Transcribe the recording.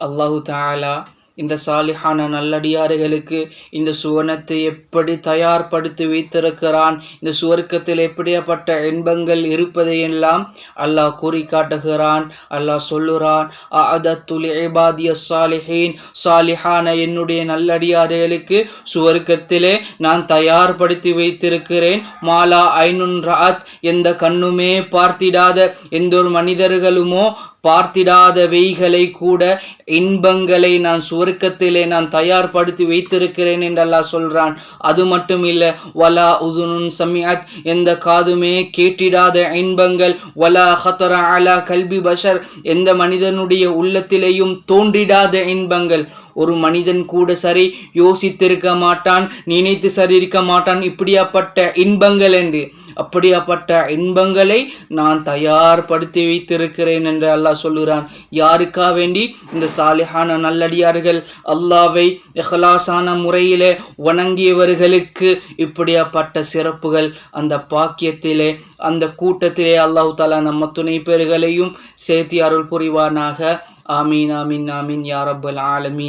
அல்லாஹு தாலா இந்த சாலிஹான நல்லடியாறுகளுக்கு இந்த சுவனத்தை எப்படி தயார்படுத்தி வைத்திருக்கிறான்? இந்த சுவர்க்கத்தில் எப்படியாப்பட்ட இன்பங்கள் இருப்பதையெல்லாம் அல்லாஹ் கூறி காட்டுகிறான் அல்லாஹ் சொல்லுறான் அதத்துல் ஏபாதிய சாலிஹீன். சாலிஹான என்னுடைய நல்லடியாறுகளுக்கு சுவர்க்கத்திலே நான் தயார்படுத்தி வைத்திருக்கிறேன். மாலா ஐனுன் ராத் எந்த கண்ணுமே பார்த்திடாத எந்த ஒரு மனிதர்களுமோ பார்த்திடாதவைகளை கூட இன்பங்களை நான் சுவர்க்கத்திலே நான் தயார்படுத்தி வைத்திருக்கிறேன் என்று அல்லாஹ் அது மட்டும் இல்லை வலா உதுனுன் சமியாத் எந்த காதுமே கேட்டிடாத இன்பங்கள் வலா ஹத்தரா அலா கல்வி பஷர் எந்த மனிதனுடைய உள்ளத்திலேயும் தோன்றிடாத இன்பங்கள். ஒரு மனிதன் கூட சரி யோசித்திருக்க மாட்டான் நினைத்து சரி இருக்க மாட்டான் இப்படியாப்பட்ட இன்பங்கள் என்று. அப்படியாப்பட்ட இன்பங்களை நான் தயார்படுத்தி வைத்திருக்கிறேன் என்று அல்லாஹ் சொல்லுகிறான். யாருக்கா வேண்டி? இந்த சாலிஹான நல்லடியார்கள் அல்லாவை எஹலாசான முறையிலே வணங்கியவர்களுக்கு இப்படியாப்பட்ட சிறப்புகள் அந்த பாக்கியத்திலே அந்த கூட்டத்திலே அல்லாஹு தாலா நம்ம துணை பேர்களையும் சேர்த்தி அருள் புரிவானாக. ஆமீன் ஆமீன் ஆமீன் யாரப்பல் ஆலமீன்.